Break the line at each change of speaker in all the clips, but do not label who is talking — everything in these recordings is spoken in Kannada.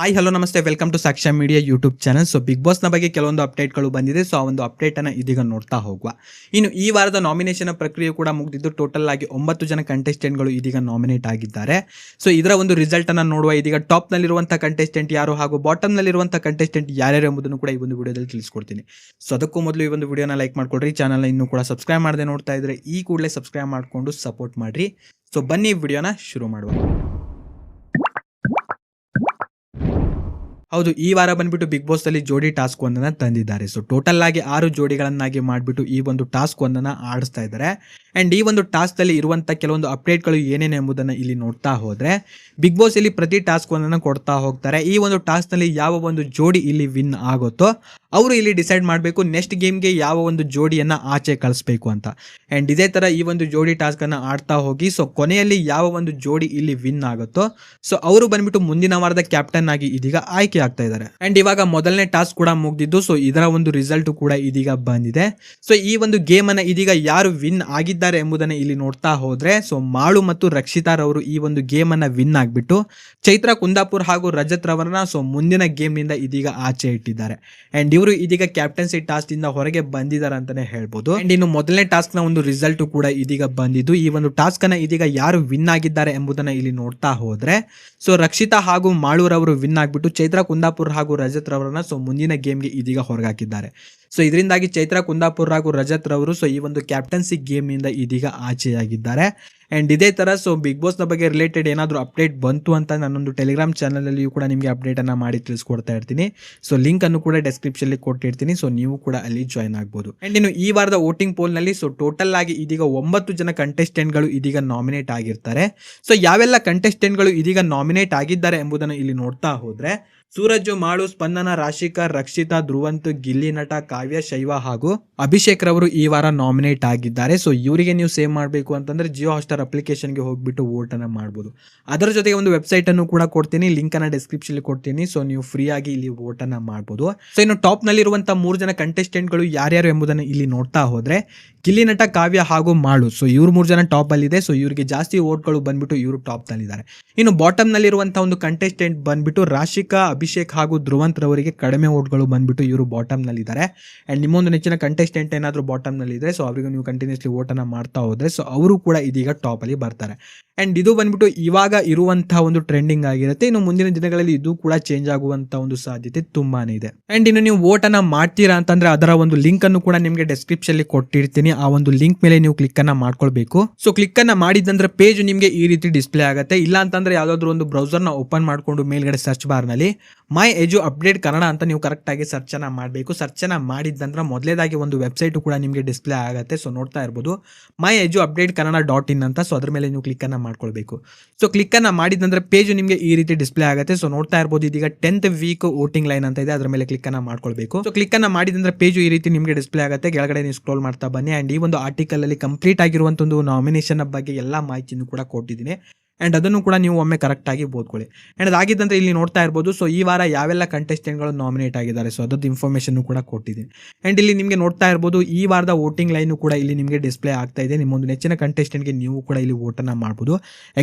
ಹಾಯ್ ಹಲೋ ನಮಸ್ತೆ. Welcome to Saksha media YouTube channel so big ಬಾಸ್ನ ಬಗ್ಗೆ ಕೆಲವೊಂದು ಅಪ್ಡೇಟ್ಗಳು ಬಂದಿದೆ. ಸೊ ಆ ಒಂದು ಅಪ್ಡೇಟನ್ನು ಇದೀಗ ನೋಡ್ತಾ ಹೋಗುವ. ಇನ್ನು ಈ ವಾರದ ನಾಮಿನೇಷನ್ ಪ್ರಕ್ರಿಯೆ ಕೂಡ ಮುಗಿದಿದ್ದು ಟೋಟಲ್ ಆಗಿ ಒಂಬತ್ತು ಜನ ಕಂಟೆಸ್ಟೆಂಟ್ಗಳು ಇದೀಗ ನಾಮಿನೇಟ್ ಆಗಿದ್ದಾರೆ. ಸೊ ಇದರ ಒಂದು ರಿಸಲ್ಟ್ ಅನ್ನು ನೋಡುವ ಇದೀಗ ಟಾಪ್ ನಲ್ಲಿರುವಂತಹ ಕಂಟೆಸ್ಟೆಂಟ್ ಯಾರು ಹಾಗೂ ಬಾಟಮ್ ನಲ್ಲಿರುವಂತಹ ಕಂಟೆಸ್ಟೆಂಟ್ ಯಾರ್ಯಾರು ಎಂಬುದನ್ನು ಕೂಡ ಈ ಒಂದು ವಿಡಿಯೋದಲ್ಲಿ ತಿಳಿಸ್ಕೊಡ್ತೀನಿ. ಸೊ ಅದಕ್ಕೂ ಮೊದಲು ಈ ಒಂದು ವಿಡಿಯೋನ ಲೈಕ್ ಮಾಡ್ಕೊಡ್ರಿ. ಚಾನಲ್ನ ಇನ್ನೂ ಕೂಡ ಸಬ್ಸ್ಕ್ರೈಬ್ ಮಾಡದೆ ನೋಡ್ತಾ ಇದ್ರೆ ಈ ಕೂಡಲೇ ಸಬ್ಸ್ಕ್ರೈಬ್ ಮಾಡಿಕೊಂಡು ಸಪೋರ್ಟ್ ಮಾಡ್ರಿ. ಸೊ ಬನ್ನಿ ವಿಡಿಯೋನ ಶುರು ಮಾಡುವ. ಹೌದು, ಈ ವಾರ ಬಂದ್ಬಿಟ್ಟು ಬಿಗ್ ಬಾಸ್ ಅಲ್ಲಿ ಜೋಡಿ ಟಾಸ್ಕ್ ಒಂದನ್ನ ತಂದಿದ್ದಾರೆ. ಸೊ ಟೋಟಲ್ ಆಗಿ ಆರು ಜೋಡಿಗಳನ್ನಾಗಿ ಮಾಡಿಬಿಟ್ಟು ಈ ಒಂದು ಟಾಸ್ಕ್ ಒಂದನ್ನ ಆಡಿಸ್ತಾ ಇದ್ದಾರೆ. ಅಂಡ್ ಈ ಒಂದು ಟಾಸ್ಕ್ ಅಲ್ಲಿ ಇರುವಂತ ಕೆಲವೊಂದು ಅಪ್ಡೇಟ್ಗಳು ಏನೇನು ಎಂಬುದನ್ನ ಇಲ್ಲಿ ನೋಡ್ತಾ ಹೋದ್ರೆ ಬಿಗ್ ಬಾಸ್ ಇಲ್ಲಿ ಪ್ರತಿ ಟಾಸ್ಕ್ ಒಂದನ್ನ ಕೊಡ್ತಾ ಹೋಗ್ತಾರೆ. ಈ ಒಂದು ಟಾಸ್ಕ್ನಲ್ಲಿ ಯಾವ ಒಂದು ಜೋಡಿ ಇಲ್ಲಿ ವಿನ್ ಆಗುತ್ತೋ ಅವರು ಇಲ್ಲಿ ಡಿಸೈಡ್ ಮಾಡಬೇಕು ನೆಕ್ಸ್ಟ್ ಗೇಮ್ಗೆ ಯಾವ ಒಂದು ಜೋಡಿಯನ್ನು ಆಚೆ ಕಳಿಸ್ಬೇಕು ಅಂತ. ಆ್ಯಂಡ್ ಇದೇ ಥರ ಈ ಒಂದು ಜೋಡಿ ಟಾಸ್ಕನ್ನು ಆಡ್ತಾ ಹೋಗಿ ಸೊ ಕೊನೆಯಲ್ಲಿ ಯಾವ ಒಂದು ಜೋಡಿ ಇಲ್ಲಿ ವಿನ್ ಆಗುತ್ತೋ ಸೊ ಅವರು ಬಂದ್ಬಿಟ್ಟು ಮುಂದಿನ ವಾರದ ಕ್ಯಾಪ್ಟನ್ ಆಗಿ ಇದೀಗ ಆಯ್ಕೆ ಆಗ್ತಾ ಇದ್ದಾರೆ. ಆ್ಯಂಡ್ ಇವಾಗ ಮೊದಲನೇ ಟಾಸ್ಕ್ ಕೂಡ ಮುಗ್ದಿದ್ದು ಸೊ ಇದರ ಒಂದು ರಿಸಲ್ಟ್ ಕೂಡ ಇದೀಗ ಬಂದಿದೆ. ಸೊ ಈ ಒಂದು ಗೇಮನ್ನು ಇದೀಗ ಯಾರು ವಿನ್ ಆಗಿದ್ದಾರೆ ಎಂಬುದನ್ನು ಇಲ್ಲಿ ನೋಡ್ತಾ ಹೋದರೆ ಸೊ ಮಾಳು ಮತ್ತು ರಕ್ಷಿತಾರ್ ಅವರು ಈ ಒಂದು ಗೇಮನ್ನು ವಿನ್ ಆಗಿಬಿಟ್ಟು, ಚೈತ್ರ ಕುಂದಾಪುರ್ ಹಾಗೂ ರಜತ್ ರವರನ್ನ ಸೊ ಮುಂದಿನ ಗೇಮ್ನಿಂದ ಇದೀಗ ಆಚೆ ಇಟ್ಟಿದ್ದಾರೆ. ಅಂಡ್ ಇವರು ಇದೀಗ ಕ್ಯಾಪ್ಟನ್ಸಿ ಟಾಸ್ಕ್ ಇಂದ ಹೊರಗೆ ಬಂದಿದ್ದಾರೆ ಅಂತಾನೆ ಹೇಳ್ಬೋದು. ಅಂಡ್ ಇನ್ನು ಮೊದಲನೇ ಟಾಸ್ಕ್ನ ಒಂದು ರಿಸಲ್ಟ್ ಕೂಡ ಇದೀಗ ಬಂದಿದ್ದು. ಈ ಒಂದು ಟಾಸ್ಕ್ ಅನ್ನ ಇದೀಗ ಯಾರು ವಿನ್ ಆಗಿದ್ದಾರೆ ಎಂಬುದನ್ನ ಇಲ್ಲಿ ನೋಡ್ತಾ ಹೋದ್ರೆ ಸೊ ರಕ್ಷಿತಾ ಹಾಗೂ ಮಾಳೂರ್ ಅವರು ವಿನ್ ಆಗ್ಬಿಟ್ಟು ಚೈತ್ರ ಕುಂದಾಪುರ್ ಹಾಗೂ ರಜತ್ ರವರನ್ನ ಸೊ ಮುಂದಿನ ಗೇಮ್ಗೆ ಇದೀಗ ಹೊರಗಾಕಿದ್ದಾರೆ. ಸೊ ಇದರಿಂದಾಗಿ ಚೈತ್ರ ಕುಂದಾಪುರ್ ಹಾಗೂ ರಜತ್ ರವರು ಸೊ ಈ ಒಂದು ಕ್ಯಾಪ್ಟನ್ಸಿ ಗೇಮ್ನಿಂದ ಇದೀಗ ಆಚೆಯಾಗಿದ್ದಾರೆ. ಅಂಡ್ ಇದೇ ಥರ ಸೊ ಬಿಗ್ ಬಾಸ್ನ ಬಗ್ಗೆ ರಿಲೇಟೆಡ್ ಏನಾದರೂ ಅಪ್ಡೇಟ್ ಬಂತು ಅಂತ ನಾನೊಂದು ಟೆಲಿಗ್ರಾಮ್ ಚಾನಲಲ್ಲಿಯೂ ಕೂಡ ನಿಮಗೆ ಅಪ್ಡೇಟನ್ನು ಮಾಡಿ ತಿಳಿಸ್ಕೊಡ್ತಾ ಇರ್ತೀನಿ. ಸೊ ಲಿಂಕ್ ಅನ್ನು ಕೂಡ ಡೆಸ್ಕ್ರಿಪ್ಷನಲ್ಲಿ ಕೊಟ್ಟಿರ್ತೀನಿ. ಸೊ ನೀವು ಕೂಡ ಅಲ್ಲಿ ಜಾಯ್ನ್ ಆಗ್ಬೋದು. ಆ್ಯಂಡ್ ಇನ್ನು ಈ ವಾರದ ವೋಟಿಂಗ್ ಪೋಲ್ನಲ್ಲಿ ಸೊ ಟೋಟಲ್ ಆಗಿ ಇದೀಗ ಒಂಬತ್ತು ಜನ ಕಂಟೆಸ್ಟೆಂಟ್ಗಳು ಗಳು ಇದೀಗ ನಾಮಿನೇಟ್ ಆಗಿರ್ತಾರೆ. ಸೊ ಯಾವೆಲ್ಲ ಕಂಟೆಸ್ಟೆಂಟ್ಗಳು ಗಳು ಇದೀಗ ನಾಮಿನೇಟ್ ಆಗಿದ್ದಾರೆ ಎಂಬುದನ್ನು ಇಲ್ಲಿ ನೋಡ್ತಾ ಹೋದ್ರೆ ಸೂರಜ್ ಮಾಳು, ಸ್ಪಂದನ, ರಾಶಿಕಾ, ರಕ್ಷಿತಾ, ಧ್ರುವಂತ್, ಗಿಲ್ಲಿ ನಟ, ಕಾವ್ಯ, ಶೈವ ಹಾಗೂ ಅಭಿಷೇಕ್ ರವರು ಈ ವಾರ ನಾಮಿನೇಟ್ ಆಗಿದ್ದಾರೆ. ಸೊ ಇವರಿಗೆ ನೀವು ಸೇವ್ ಮಾಡಬೇಕು ಅಂತಂದ್ರೆ ಜಿಯೋ ಹಾಸ್ಟಾರ್ ಅಪ್ಲಿಕೇಶನ್ಗೆ ಹೋಗ್ಬಿಟ್ಟು ವೋಟ್ ಅನ್ನ ಮಾಡಬಹುದು ಅದರ ಜೊತೆಗೆ ಒಂದು ವೆಬ್ಸೈಟ್ ಅನ್ನು ಕೂಡ ಕೊಡ್ತೀನಿ ಲಿಂಕ್ ಅನ್ನ ಡಿಸ್ಕ್ರಿಪ್ಷನ್ ಕೊಡ್ತೀನಿ. ಸೊ ನೀವು ಫ್ರೀ ಆಗಿ ಇಲ್ಲಿ ವೋಟ್ ಅನ್ನ ಮಾಡಬಹುದು ಸೊ ಇನ್ನು ಟಾಪ್ ನಲ್ಲಿರುವಂತಹ ಮೂರು ಜನ ಕಂಟೆಸ್ಟೆಂಟ್ಗಳು ಯಾರ್ಯಾರು ಎಂಬುದನ್ನು ಇಲ್ಲಿ ನೋಡ್ತಾ ಹೋದ್ರೆ, ಗಿಲ್ಲಿ ನಟ, ಕಾವ್ಯ ಹಾಗೂ ಮಾಳು. ಸೊ ಇವ್ರು ಮೂರು ಜನ ಟಾಪ್ ಅಲ್ಲಿದೆ. ಸೊ ಇವರಿಗೆ ಜಾಸ್ತಿ ವೋಟ್ಗಳು ಬಂದ್ಬಿಟ್ಟು ಇವರು ಟಾಪ್ ನಲ್ಲಿದ್ದಾರೆ ಇನ್ನು ಬಾಟಮ್ ನಲ್ಲಿರುವಂತಹ ಒಂದು ಕಂಟೆಸ್ಟೆಂಟ್ ಬಂದ್ಬಿಟ್ಟು ರಾಶಿಕಾ ಅಭಿಷೇಕ್ ಹಾಗೂ ಧ್ರುವಂತ್ ರವರಿಗೆ ಕಡಿಮೆ ಓಟ್ಗಳು ಬಂದ್ಬಿಟ್ಟು ಇವರು ಬಾಟಮ್ ಆ್ಯಂಡ್ ನಿಮ್ಮೊಂದು ನೆಚ್ಚಿನ ಕಂಟೆಸ್ಟೆಂಟ್ ಏನಾದರೂ ಬಾಟಮ್ ನಲ್ಲಿದೆ ಸೊ ಅವರಿಗೂ ನೀವು ಕಂಟಿನ್ಯೂಸ್ಲಿ ವೋಟನ್ನು ಮಾಡ್ತಾ ಹೋದ್ರೆ ಸೊ ಅವರು ಕೂಡ ಇದೀಗ ಟಾಪ್ ಅಲ್ಲಿ ಬರ್ತಾರೆ. ಅಂಡ್ ಇದು ಬಂದ್ಬಿಟ್ಟು ಇವಾಗ ಇರುವಂತಹ ಒಂದು ಟ್ರೆಂಡಿಂಗ್ ಆಗಿರುತ್ತೆ. ಇನ್ನು ಮುಂದಿನ ದಿನಗಳಲ್ಲಿ ಇದು ಕೂಡ ಚೇಂಜ್ ಆಗುವಂತ ಒಂದು ಸಾಧ್ಯತೆ ತುಂಬಾನೇ ಇದೆ. ಅಂಡ್ ಇನ್ನು ನೀವು ವೋಟ್ ಅನ್ನ ಮಾಡ್ತೀರಾ ಅಂತಂದ್ರೆ ಅದರ ಒಂದು ಲಿಂಕ್ ಅನ್ನು ಕೂಡ ನಿಮಗೆ ಡಿಸ್ಕ್ರಿಪ್ಷನ್ ಅಲ್ಲಿ ಕೊಟ್ಟಿರ್ತೀನಿ. ಆ ಒಂದು ಲಿಂಕ್ ಮೇಲೆ ನೀವು ಕ್ಲಿಕ್ ಅನ್ನ ಮಾಡ್ಕೊಳ್ಬೇಕು. ಸೊ ಕ್ಲಿಕ್ ಅನ್ನ ಮಾಡಿದಂದ್ರೆ ಪೇಜ್ ನಿಮಗೆ ಈ ರೀತಿ ಡಿಸ್ಪ್ಲೇ ಆಗುತ್ತೆ. ಇಲ್ಲ ಅಂತಂದ್ರೆ ಯಾವ್ದಾದ್ರು ಒಂದು ಬ್ರೌಸರ್ನ ಓಪನ್ ಮಾಡ್ಕೊಂಡು ಮೇಲ್ಗಡೆ ಸರ್ಚ್ ಬಾರ್ನಲ್ಲಿ ಮೈ ಎಜು ಅಪ್ಡೇಟ್ ಕನ್ನಡ ಅಂತ ನೀವು ಕರೆಕ್ಟಾಗಿ ಸರ್ಚನ್ನು ಮಾಡಬೇಕು. ಸರ್ಚನ್ನು ಮಾಡಿದ ನಂತರ ಮೊದಲೇದಾಗಿ ಒಂದು ವೆಬ್ಸೈಟು ಕೂಡ ನಿಮಗೆ ಡಿಸ್ಪ್ಲೇ ಆಗುತ್ತೆ. ಸೊ ನೋಡ್ತಾ ಇರ್ಬೋದು. My edu update Kannada dot in ಅಂತ. ಸೊ ಅದ್ರ ಮೇಲೆ ನೀವು ಕ್ಲಿಕ್ಕನ್ನು ಮಾಡ್ಕೊಳ್ಬೇಕು. ಸೊ ಕ್ಲಿಕ್ಕನ್ನು ಮಾಡಿದ ನಂತರ ಪೇಜು ನಿಮಗೆ ಈ ರೀತಿ ಡಿಸ್ಪ್ಲೇ ಆಗುತ್ತೆ. ಸೊ ನೋಡ್ತಾ ಇರ್ಬೋದು ಇದೀಗ ಟೆಂತ್ ವೀಕ್ ವೋಟಿಂಗ್ ಲೈನ್ ಅಂತ ಇದೆ. ಅದ್ರ ಮೇಲೆ ಕ್ಲಿಕ್ಕನ್ನು ಮಾಡ್ಕೊಳ್ಬೇಕು. ಸೊ ಕ್ಲಿಕ್ಕನ್ನು ಮಾಡಿದ ನಂತರ ಪೇಜು ಈ ರೀತಿ ನಿಮಗೆ ಡಿಸ್ಪ್ಲೇ ಆಗುತ್ತೆ. ಕೆಳಗಡೆ ನೀವು ಸ್ಕ್ರೋಲ್ ಮಾಡ್ತಾ ಬನ್ನಿ. ಆ್ಯಂಡ್ ಈ ಒಂದು ಆರ್ಟಿಕಲಲ್ಲಿ ಕಂಪ್ಲೀಟ್ ಆಗಿರುವಂಥ ಒಂದು ನಾಮಿನೇಷನ್ ಬಗ್ಗೆ ಎಲ್ಲ ಮಾಹಿತಿಯನ್ನು ಕೂಡ ಕೊಟ್ಟಿದ್ದೀನಿ. ಅಂಡ್ ಅದನ್ನು ಕೂಡ ನೀವು ಒಮ್ಮೆ ಕರೆಕ್ಟಾಗಿ ಓದ್ಕೊಳ್ಳಿ. ಆ್ಯಂಡ್ ಅದಾಗಿದ್ದಂದ್ರೆ ಇಲ್ಲಿ ನೋಡ್ತಾ ಇರ್ಬೋದು ಸೊ ಈ ವಾರ ಯಾವೆಲ್ಲ ಕಂಟೆಸ್ಟೆಂಟ್ಗಳು ನಾಮಿನೇಟ್ ಆಗಿದ್ದಾರೆ ಸೊ ಅದರದ್ದು ಇನ್ಫಾರ್ಮೇಷನ್ ಕೂಡ ಕೊಟ್ಟಿದ್ದೀನಿ. ಆ್ಯಂಡ್ ಇಲ್ಲಿ ನಿಮಗೆ ನೋಡ್ತಾ ಇರ್ಬೋದು, ಈ ವಾರದ ವೋಟಿಂಗ್ ಲೈನು ಕೂಡ ಇಲ್ಲಿ ನಿಮಗೆ ಡಿಸ್ಪ್ಲೇ ಆಗ್ತಾ ಇದೆ. ನಿಮ್ಮೊಂದು ನೆಚ್ಚಿನ ಕಂಟೆಸ್ಟೆಂಟ್ಗೆ ನೀವು ಕೂಡ ಇಲ್ಲಿ ವೋಟನ್ನು ಮಾಡ್ಬೋದು.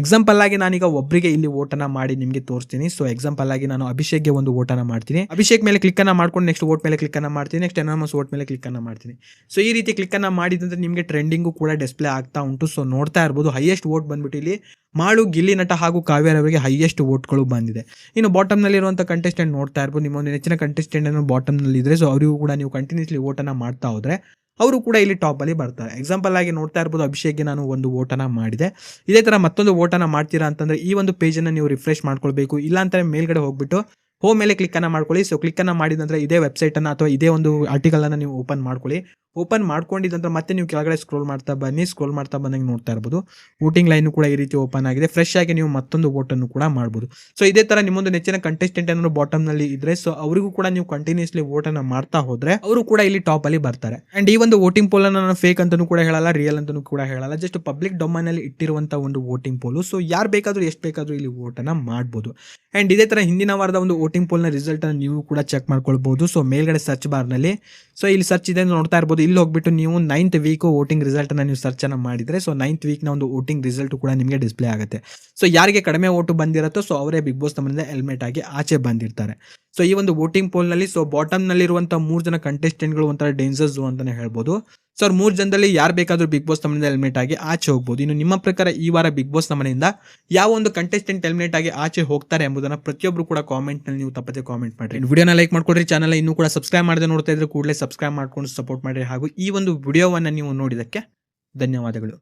ಎಕ್ಸಾಂಪಲ್ ಆಗಿ ನಾನೀಗ ಒಬ್ಬರಿಗೆ ಇಲ್ಲಿ ವೋಟನ್ನು ಮಾಡಿ ನಿಮಗೆ ತೋರಿಸ್ತೀನಿ. ಸೊ ಎಕ್ಸಾಂಪಲ್ ಆಗಿ ನಾನು ಅಭಿಷೇಕ್ಗೆ ಒಂದು ವೋಟನ್ನು ಮಾಡ್ತೀನಿ. ಅಭಿಷೇಕ್ ಮೇಲೆ ಕ್ಲಿಕ್ಕನ್ನು ಮಾಡ್ಕೊಂಡು ನೆಕ್ಸ್ಟ್ ವೋಟ್ ಮೇಲೆ ಕ್ಲಿಕ್ಕನ್ನು ಮಾಡ್ತೀನಿ. ನೆಕ್ಸ್ಟ್ ಎನಾಮಸ್ ವೋಟ್ ಮೇಲೆ ಕ್ಲಿಕ್ಕನ್ನು ಮಾಡ್ತೀನಿ. ಸೊ ಈ ರೀತಿ ಕ್ಲಿಕ್ಕನ್ನು ಮಾಡಿದಂತೆ ನಿಮಗೆ ಟ್ರೆಂಡಿಂಗು ಕೂಡ ಡಿಸ್ಪ್ಲೇ ಆಗ್ತಾ ಉಂಟು. ಸೊ ನೋಡ್ತಾ ಇರ್ಬೋದು ಹೈಯೆಸ್ಟ್ ವೋಟ್ ಬಂದ್ಬಿಟ್ಟು ಇಲ್ಲಿ ಮಾಳು, ಗಿಲ್ಲಿ ನಟ ಹಾಗೂ ಕಾವ್ಯರವರಿಗೆ ಹೈಯೆಸ್ಟ್ ವೋಟ್ಗಳು ಬಂದಿದೆ. ಇನ್ನು ಬಾಟಮ್ನಲ್ಲಿರುವಂಥ ಕಂಟೆಸ್ಟೆಂಟ್ ನೋಡ್ತಾ ಇರ್ಬೋದು. ನಿಮ್ಮ ಒಂದು ನೆಚ್ಚಿನ ಕಂಟೆಸ್ಟೆಂಟ್ ಅನ್ನು ಬಾಟಮ್ನಲ್ಲಿ ಇದ್ರೆ ಸೊ ಅವರಿಗೂ ಕೂಡ ನೀವು ಕಂಟಿನ್ಯೂಸ್ಲಿ ವೋಟನ್ನು ಮಾಡ್ತಾ ಹೋದ್ರೆ, ಅವರು ಕೂಡ ಇಲ್ಲಿ ಟಾಪಲ್ಲಿ ಬರ್ತಾರೆ. ಎಕ್ಸಾಂಪಲ್ ಆಗಿ ನೋಡ್ತಾ ಇರ್ಬೋದು, ಅಭಿಷೇಕ್ಗೆ ನಾನು ಒಂದು ಓಟನ್ನು ಮಾಡಿದೆ. ಇದೇ ಥರ ಮತ್ತೊಂದು ವೋಟನ್ನು ಮಾಡ್ತೀರಾ ಅಂತಂದರೆ, ಈ ಒಂದು ಪೇಜನ್ನು ನೀವು ರಿಫ್ರೆಶ್ ಮಾಡ್ಕೊಳ್ಬೇಕು. ಇಲ್ಲ ಅಂತಂದ್ರೆ ಮೇಲ್ಗಡೆ ಹೋಗ್ಬಿಟ್ಟು ಹೋಮ್ ಮೇಲೆ ಕ್ಲಿಕ್ ಅನ್ನ ಮಾಡ್ಕೊಳ್ಳಿ. ಸೊ ಕ್ಲಿಕ್ ಅನ್ನ ಮಾಡಿದ ನಂತರ ಇದೇ ವೆಬ್ಸೈಟ್ ಅನ್ನ ಅಥವಾ ಇದೇ ಒಂದು ಆರ್ಟಿಕಲ್ ಅನ್ನ ನೀವು ಓಪನ್ ಮಾಡ್ಕೊಳ್ಳಿ. ಓಪನ್ ಮಾಡ್ಕೊಂಡಿದ್ದ ಮತ್ತೆ ನೀವು ಕೆಳಗಡೆ ಸ್ಕ್ರೋಲ್ ಮಾಡ್ತಾ ಬನ್ನಿ. ಸ್ಕ್ರೋಲ್ ಮಾಡ್ತಾ ಬಂದಂಗೆ ನೋಡ್ತಾ ಇರ್ಬೋದು. ವೋಟಿಂಗ್ ಲೈನ್ ಕೂಡ ಈ ರೀತಿ ಓಪನ್ ಆಗಿದೆ. ಫ್ರೆಶ್ ಆಗಿ ನೀವು ಮತ್ತೊಂದು ವೋಟನ್ನು ಕೂಡ ಮಾಡ್ಬೋದು. ಸೊ ಇದೇ ತರ ನಿಮ್ಮೊಂದು ನೆಚ್ಚಿನ ಕಂಟೆಸ್ಟೆಂಟ್ ಏನಾದ್ರು ಬಾಟಮ್ನಲ್ಲಿ ಇದ್ರೆ ಸೊ ಅವರಿಗೂ ಕೂಡ ನೀವು ಕಂಟಿನ್ಯೂಸ್ಲಿ ವೋಟನ್ನು ಮಾಡ್ತಾ ಹೋದ್ರೆ, ಅವರು ಕೂಡ ಇಲ್ಲಿ ಟಾಪ್ ಅಲ್ಲಿ ಬರ್ತಾರೆ. ಅಂಡ್ ಈ ಒಂದು ವೋಟಿಂಗ್ ಪೋಲ್ ಅನ್ನ ನಾನು ಫೇಕ್ ಅಂತಾನೂ ಕೂಡ ಹೇಳಲ್ಲ ರಿಯಲ್ ಅಂತಾನೂ ಕೂಡ ಹೇಳಲ್ಲ. ಜಸ್ಟ್ ಪಬ್ಲಿಕ್ ಡೊಮೈನ್ ಅಲ್ಲಿ ಇಟ್ಟಿರುವಂತ ಒಂದು ವೋಟಿಂಗ್ ಪೋಲು ಸೊ ಯಾರು ಬೇಕಾದರೂ, ಎಷ್ಟು ಬೇಕಾದರೂ ಇಲ್ಲಿ ವೋಟನ್ನು ಮಾಡ್ಬೋದು. ಅಂಡ್ ಇದೇ ತರ ಹಿಂದಿನ ವಾರದ ಒಂದು ವೋಟಿಂಗ್ ಪೋಲ್ನ ರಿಸಲ್ಟ್ ಅನ್ನು ನೀವು ಕೂಡ ಚೆಕ್ ಮಾಡ್ಕೊಳ್ಬಹುದು ಸೊ ಮೇಲ್ಗಡೆ ಸರ್ಚ್ ಬಾರ್ನಲ್ಲಿ ಸೊ ಇಲ್ಲಿ ಸರ್ಚ್ ಇದೆ ನೋಡ್ತಾ ಇರ್ಬೋದು. ಇಲ್ಲಿ ಹೋಗ್ಬಿಟ್ಟು ನೀವು ನೈನ್ತ್ ವೀಕ್ ವೋಟಿಂಗ್ ರಿಸಲ್ಟನ್ನು ನೀವು ಸರ್ಚ್ ಮಾಡಿದರೆ ಸೊ ನೈನ್ತ್ ವೀಕ್ನ ಒಂದು ವೋಟಿಂಗ್ ರಿಸಲ್ಟ್ ಕೂಡ ನಿಮಗೆ ಡಿಸ್ಪ್ಲೇ ಆಗುತ್ತೆ. ಸೊ ಯಾರಿಗೆ ಕಡಿಮೆ ಓಟು ಬಂದಿರುತ್ತೋ ಸೊ ಅವರೇ ಬಿಗ್ ಬಾಸ್ ತಮ್ಮಿಂದ ಹೆಲ್ಮೆಟ್ ಆಗಿ ಆಚೆ ಬಂದಿರ್ತಾರೆ. ಸೊ ಈ ಒಂದು ವೋಟಿಂಗ್ ಪೋಲ್ನಲ್ಲಿ ಸೊ ಬಾಟಮ್ನಲ್ಲಿ ಇರುವಂತಹ ಮೂರು ಜನ ಕಂಟೆಸ್ಟೆಂಟ್ಗಳು ಒಂಥರ ಡೇಂಜರ್ ಝೋ ಅಂತಲೇ ಹೇಳ್ಬೋದು. ಸೊ ಅವ್ರು ಮೂರು ಜನದಲ್ಲಿ ಯಾರು ಬೇಕಾದರೂ ಬಿಗ್ ಬಾಸ್ ತಮ್ಮನಿಂದ ಎಲಿಮಿನೇಟ್ ಆಗಿ ಆಚೆ ಹೋಗ್ಬೋದು. ಇನ್ನು ನಿಮ್ಮ ಪ್ರಕಾರ ಈ ವಾರ ಬಿಗ್ ಬಾಸ್ ನಮ್ಮನೆಯಿಂದ ಯಾವ ಒಂದು ಕಂಟೆಸ್ಟೆಂಟ್ ಎಲಿಮಿನೇಟ್ ಆಗಿ ಆಚೆ ಹೋಗ್ತಾರೆ ಎಂಬುದನ್ನು ಪ್ರತಿಯೊಬ್ಬರು ಕೂಡ ಕಾಮೆಂಟ್ನಲ್ಲಿ ನೀವು ತಪ್ಪದೆ ಕಾಮೆಂಟ್ ಮಾಡಿ ವಿಡಿಯೋನ ಲೈಕ್ ಮಾಡ್ಕೊಡ್ರಿ ಚಾನಲ್ ಇನ್ನೂ ಕೂಡ ಸಬ್ಸ್ಕ್ರೈಬ್ ಮಾಡದೆ ನೋಡ್ತಾ ಇದ್ರೆ ಕೂಡಲೇ ಸಬ್ಸ್ಕ್ರೈಬ್ ಮಾಡ್ಕೊಂಡು ಸಪೋರ್ಟ್ ಮಾಡಿರಿ. ಹಾಗೂ ಈ ಒಂದು ವಿಡಿಯೋವನ್ನು ನೀವು ನೋಡಿದ್ದಕ್ಕೆ ಧನ್ಯವಾದಗಳು.